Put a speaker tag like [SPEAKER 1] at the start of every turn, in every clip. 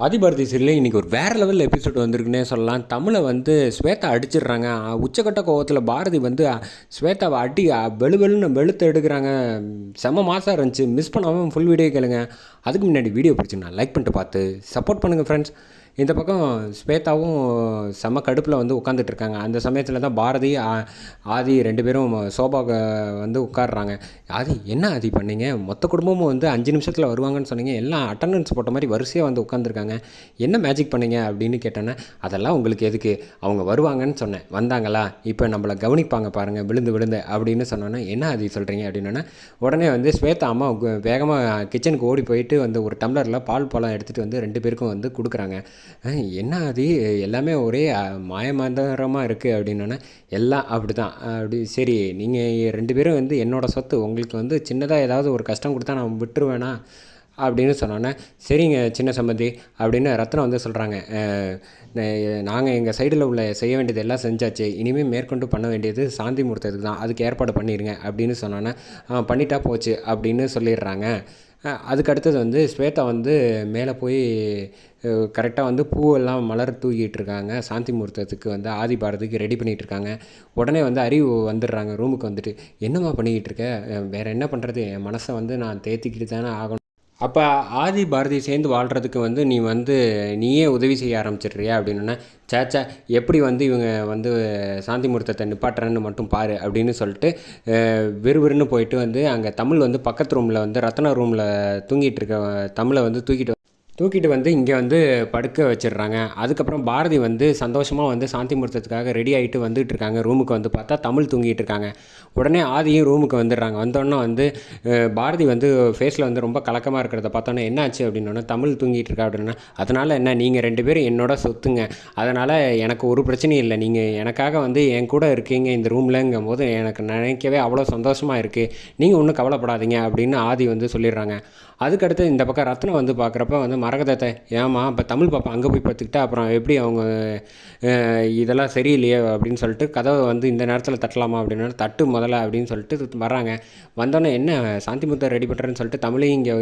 [SPEAKER 1] ஆதிபாரதி சீரியலில் இன்றைக்கி ஒரு வேறு லெவலில் எபிசோட் வந்திருக்குன்னே சொல்லலாம். தமிழை வந்து ஸ்வேதா அடிச்சிடுறாங்க. உச்சக்கட்ட கோவத்தில் பாரதி வந்து ஸ்வேதாவை அடி வெளுவெளுன்னு வெளு வெளுன்னு வெளுத்து எடுக்கிறாங்க. செம்ம மாதம் இருந்துச்சு. மிஸ் பண்ணாமல் ஃபுல் வீடியோ கேளுங்க. அதுக்கு முன்னாடி வீடியோ பிடிச்சிங்கன்னா லைக் பண்ணிட்டு பார்த்து சப்போர்ட் பண்ணுங்கள் ஃப்ரெண்ட்ஸ் இந்த பக்கம் ஸ்வேதாவும் செம்ம கடுப்பில் வந்து உட்காந்துட்டு இருக்காங்க அந்த சமயத்தில் தான் பாரதி ஆ- ஆதி ரெண்டு பேரும் சோபாவுக்கு வந்து உட்காடுறாங்க ஆதி என்ன ஆதி பண்ணீங்க? மொத்த குடும்பமும் வந்து அஞ்சு நிமிஷத்தில் வருவாங்கன்னு சொன்னீங்க. எல்லாம் அட்டண்டன்ஸ் போட்ட மாதிரி வரிசையாக வந்து உட்காந்துருக்காங்க என்ன மேஜிக் பண்ணீங்க அப்படின்னு கேட்டேன்னா அதெல்லாம் உங்களுக்கு எதுக்கு? அவங்க வருவாங்கன்னு சொன்னேன். வந்தாங்களா? இப்போ நம்மளை கவனிப்பாங்க பாருங்கள் விழுந்து விழுந்து அப்படின்னு சொன்னோன்னே என்ன ஆதி சொல்கிறீங்க அப்படின்னா உடனே வந்து ஸ்வேதா அம்மா வேகமாக கிச்சனுக்கு ஓடி போயிட்டு வந்து ஒரு டம்ளரில் பால் பழம் எடுத்துகிட்டு வந்து ரெண்டு பேருக்கும் வந்து கொடுக்குறாங்க. என்ன அது எல்லாமே ஒரே மாயமாதரமாக இருக்குது அப்படின்னோன்னே எல்லாம் அப்படி தான் அப்படி சரி நீங்கள் ரெண்டு பேரும் வந்து என்னோடய சொத்து உங்களுக்கு வந்து சின்னதாக ஏதாவது ஒரு கஷ்டம் கொடுத்தா நான் விட்டுருவேனா? அப்படின்னு சொன்னோன்னே சரிங்க சின்ன சம்மந்தி அப்படின்னு ரத்னம் வந்து சொல்கிறாங்க நாங்கள் எங்கள் சைடில் உள்ள செய்ய வேண்டியது எல்லாம் செஞ்சாச்சு. இனிமேல் மேற்கொண்டு பண்ண வேண்டியது சாந்தி முகூர்த்தத்துக்கு தான். அதுக்கு ஏற்பாடு பண்ணிடுங்க அப்படின்னு சொன்னோன்னே பண்ணிட்டா போச்சு அப்படின்னு சொல்லிடுறாங்க. அதுக்கு அடுத்தது வந்து ஸ்வேதா வந்து மேலே போய் கரெக்டாக வந்து பூவெல்லாம் மலர் தூக்கிட்டு இருக்காங்க. சாந்தி முகூர்த்தத்துக்கு வந்து ஆதி பாரதிக்கு ரெடி பண்ணிகிட்டு இருக்காங்க. உடனே வந்து அறிவு வந்துடுறாங்க ரூமுக்கு வந்துட்டு. என்னம்மா பண்ணிக்கிட்டு இருக்க? வேறு என்ன பண்ணுறது என் மனசை வந்து நான் தேத்திக்கிட்டு தானே ஆகணும். அப்போ ஆதி பாரதி சேர்ந்து வாழ்கிறதுக்கு வந்து நீ வந்து நீயே உதவி செய்ய ஆரம்பிச்சிடுறியா அப்படின்னா சேச்சா எப்படி வந்து இவங்க வந்து சாந்தி முகூர்த்தத்தை நிப்பாட்டுறேன்னு மட்டும் பாரு அப்படின்னு சொல்லிட்டு விறுவிறுன்னு போயிட்டு வந்து அங்கே தமிழ் வந்து பக்கத்து ரூமில் வந்து ரத்னா ரூமில் தூங்கிட்டு இருக்க தமிழை வந்து தூக்கிட்டு தூக்கிட்டு வந்து இங்கே வந்து படுக்க வச்சிடுறாங்க. அதுக்கப்புறம் பாரதி வந்து சந்தோஷமாக வந்து சாந்தி முகூர்த்தத்துக்காக ரெடி ஆகிட்டு வந்துட்டு இருக்காங்க. ரூமுக்கு வந்து பார்த்தா தமிழ் தூங்கிட்டு இருக்காங்க. உடனே ஆதியும் ரூமுக்கு வந்துடுறாங்க. வந்தோடனே வந்து பாரதி வந்து ஃபேஸில் வந்து ரொம்ப கலக்கமாக இருக்கிறத பார்த்தோன்னே என்னாச்சு அப்படின்னோடனே தமிழ் தூங்கிட்டு இருக்கா? அப்படின்னா அதனால் என்ன? நீங்கள் ரெண்டு பேரும் என்னோட சொத்துங்க. அதனால் எனக்கு ஒரு பிரச்சனையும் இல்லை. நீங்கள் எனக்காக வந்து என் கூட இருக்கீங்க. இந்த ரூம்லங்கும் போது எனக்கு நினைக்கவே அவ்வளோ சந்தோஷமாக இருக்குது நீங்கள் ஒன்றும் கவலைப்படாதீங்க. அப்படின்னு ஆதி வந்து சொல்லிடுறாங்க. அதுக்கடுத்து இந்த பக்கம் ரத்னம் வந்து பார்க்குறப்ப வந்து மரகதத்தை ஏமா இப்போ தமிழ் பாப்பா அங்கே போய் பார்த்துக்கிட்டா அப்புறம் எப்படி அவங்க இதெல்லாம் சரியில்லையே அப்படின்னு சொல்லிட்டு கதவை வந்து இந்த நேரத்தில் தட்டலாமா அப்படின்னா தட்டு முதல்ல அப்படின்னு சொல்லிட்டு வராங்க வந்தோடனே என்ன சாந்தி முத்தம் ரெடி பண்ணுறேன்னு சொல்லிட்டு தமிழையும் இங்கே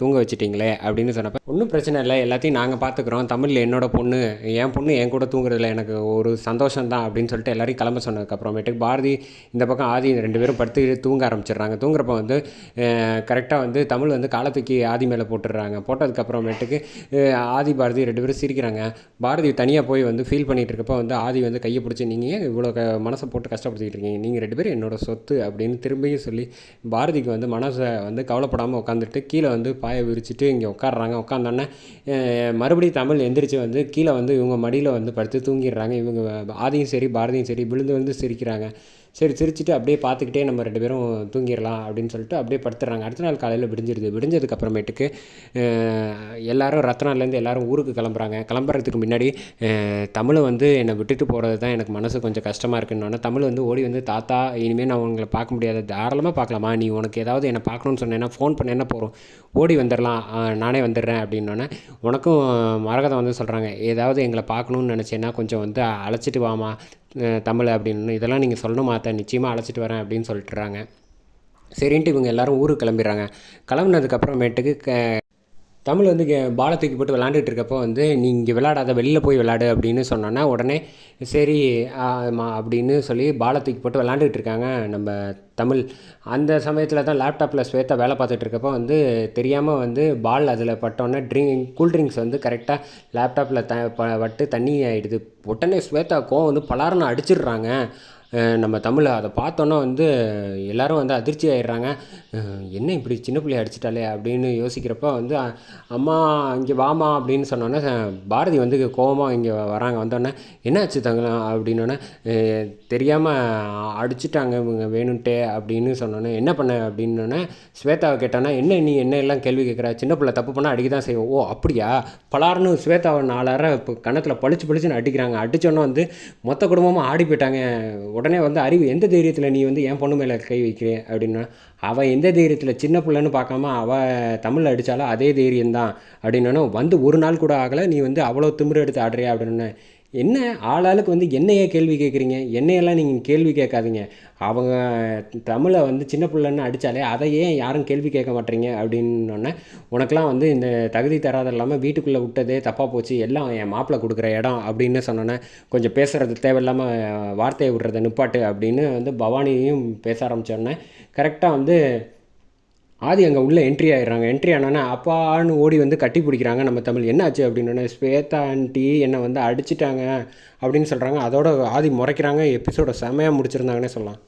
[SPEAKER 1] தூங்க வச்சுட்டிங்களே அப்படின்னு சொன்னப்போ ஒன்றும் பிரச்சனை இல்லை எல்லாத்தையும் நாங்கள் பார்த்துக்குறோம் தமிழில் என்னோட பொண்ணு என் பொண்ணு என் கூட தூங்குறதுல எனக்கு ஒரு சந்தோஷம் தான் அப்படின்னு சொல்லிட்டு எல்லாரையும் கிளம்ப சொன்னதுக்கப்புறமேட்டுக்கு பாரதி இந்த பக்கம் ஆதி ரெண்டு பேரும் படுத்து தூங்க ஆரம்பிச்சிடுறாங்க. தூங்குறப்ப வந்து கரெக்டாக வந்து தமிழ் வந்து காலத்துக்கு ஆதி மேலே போட்டுடுறாங்க. போட்டதுக்கப்புறம் அப்புறமேட்டுக்கு ஆதி பாரதி ரெண்டு பேரும் சிரிக்கிறாங்க. பாரதி தனியாக போய் வந்து ஃபீல் பண்ணிகிட்டு இருக்கப்போ வந்து ஆதி வந்து கையை பிடிச்சி நீங்கள் இவ்வளோ க மனசை போட்டு கஷ்டப்படுத்திக்கிட்டு இருக்கீங்க? நீங்கள் ரெண்டு பேரும் என்னோட சொத்து அப்படின்னு திரும்பியும் சொல்லி பாரதிக்கு வந்து மனசை வந்து கவலைப்படாமல் உட்காந்துட்டு கீழே வந்து பாயை விரிச்சிட்டு இங்கே உட்காடுறாங்க உட்காந்தோன்னே மறுபடியும் தமிழ் எந்திரிச்சு வந்து கீழே வந்து இவங்க மடியில் வந்து படுத்து தூங்கிடுறாங்க. இவங்க ஆதியும் சரி பாரதியும் சரி விழுந்து விழுந்து சிரிக்கிறாங்க. சரி சிரிச்சிட்டு அப்படியே பார்த்துக்கிட்டே நம்ம ரெண்டு பேரும் தூங்கிடலாம் அப்படின்னு சொல்லிட்டு அப்படியே படுத்துறாங்க அடுத்த நாள் காலையில் விடிஞ்சிருது. விடிஞ்சதுக்கு அப்புறமேட்டுக்கு எல்லாரும் ரத்னாலேருந்து எல்லாரும் ஊருக்கு கிளம்புறாங்க. கிளம்புறதுக்கு முன்னாடி தமிழை வந்து என்னை விட்டுட்டு போகிறது தான் எனக்கு மனசு கொஞ்சம் கஷ்டமாக இருக்குன்னு தமிழ் வந்து ஓடி வந்து தாத்தா இனிமேல் நான் உங்களை பார்க்க முடியாது. தாராளமாக பார்க்கலாமா? நீ உனக்கு ஏதாவது என்னை பார்க்கணுன்னு சொன்னேன்னா ஃபோன் பண்ணேன்னா போகிறோம் ஓடி வந்துடலாம். நானே வந்துடுறேன் அப்படின்னோடனே உனக்கும் மரகதம் வந்து சொல்கிறாங்க ஏதாவது எங்களை பார்க்கணுன்னு நினச்சேன்னா கொஞ்சம் வந்து அழைச்சிட்டு வாமா தமிழ் அப்படின்னு. இதெல்லாம் நீங்கள் சொல்லணுமா அத்தை? நிச்சயமாக அழைச்சிட்டு வரேன் அப்படின்னு சொல்லிட்டுறாங்க. சரின்ட்டு இவங்க எல்லாரும் ஊருக்கு கிளம்பிடுறாங்க. கிளம்புனதுக்கப்புறமேட்டுக்கு க தமிழ் வந்து கே பாலை தூக்கி போட்டு விளாண்டுட்டு இருக்கப்போ வந்து நீ இங்கே விளாடாத வெளியில் போய் விளாடு அப்படின்னு சொன்னோன்னா உடனே சரி அப்படின்னு சொல்லி பாலை தூக்கி போட்டு விளாண்டுட்டு இருக்காங்க நம்ம தமிழ். அந்த சமயத்தில் தான் லேப்டாப்பில் ஸ்வேத்தா வேலை பார்த்துட்டு இருக்கப்போ வந்து தெரியாமல் வந்து பால் அதில் பட்டோன்னே ட்ரிங்க் கூல் ட்ரிங்க்ஸ் வந்து கரெக்டாக லேப்டாப்பில் த ப வட்டு தண்ணி ஆகிடுது உடனே ஸ்வேதா கோவம் வந்து பலாருன்னு அடிச்சிடுறாங்க. நம்ம தமிழை அதை பார்த்தோன்னா வந்து எல்லோரும் வந்து அதிர்ச்சி ஆயிடுறாங்க. என்ன இப்படி சின்ன பிள்ளைய அடிச்சிட்டாலே அப்படின்னு யோசிக்கிறப்ப வந்து அம்மா இங்கே வாமா அப்படின்னு சொன்னோன்னே பாரதி வந்து கோவமாக இங்கே வராங்க. வந்தோடனே என்னாச்சு தங்கலாம் அப்படின்னோடனே தெரியாமல் அடிச்சிட்டாங்க இவங்க வேணும்ட்டே அப்படின்னு சொன்னோன்னே என்ன பண்ண? அப்படின்னோடனே ஸ்வேதாவை கேட்டானா என்ன நீ என்ன எல்லாம் கேள்வி கேட்குற? சின்ன பிள்ளை தப்பு பண்ணால் அடிக்க தான் செய்வோம் ஓ அப்படியா? பலார்னு ஸ்வேதாவை நாலாயிரம் இப்போ கணத்தில் பளிச்சு பளிச்சுன்னு அடிக்கிறாங்க. அடித்தோன்னே வந்து மொத்த குடும்பமும் ஆடி போயிட்டாங்க. உடனே வந்து அறிவு எந்த தைரியத்தில் நீ வந்து என் பொண்ணு மேலே கை வைக்கிறேன் அப்படின்னா அவள் எந்த தைரியத்தில் சின்ன பிள்ளைன்னு பார்க்காம அவள் தமிழில் அடித்தாலும் அதே தைரியம்தான். அப்படின்னா வந்து ஒரு நாள் கூட ஆகலை நீ வந்து அவ்வளோ திமிரு எடுத்து ஆடுறியா? அப்படின்னு என்ன ஆளாளுக்கு வந்து என்னையே கேள்வி கேட்குறீங்க? என்னையெல்லாம் நீங்கள் கேள்வி கேட்காதீங்க. அவங்க தமிழை வந்து சின்ன பிள்ளைன்னு அடித்தாலே அதை ஏன் யாரும் கேள்வி கேட்க மாட்டீங்க? அப்படின்னோடனே உனக்கெலாம் வந்து இந்த தகுதி தராத இல்லாமல் வீட்டுக்குள்ளே விட்டதே தப்பாக போச்சு எல்லாம் என் மாப்பிள்ளை கொடுக்குற இடம் அப்படின்னு சொன்னோன்னே கொஞ்சம் பேசுகிறது தேவையில்லாமல் வார்த்தையை விடுறத நிப்பாட்டு அப்படின்னு வந்து பவானியையும் பேச ஆரம்பித்தோடனே கரெக்டாக வந்து ஆதி அங்கே உள்ளே என்ட்ரி ஆயிடுறாங்க. என்ட்ரி ஆனோன்னா அப்பான்னு ஓடி வந்து கட்டி பிடிக்கிறாங்க நம்ம தமிழ். என்னாச்சு அப்படின்னோடனே ஸ்வேதா ஆண்டி என்னை வந்து அடிச்சிட்டாங்க அப்படின்னு சொல்கிறாங்க அதோட ஆதி முறைக்கிறாங்க. எபிசோட செமையாக முடிச்சிருந்தாங்கன்னே சொல்லலாம்.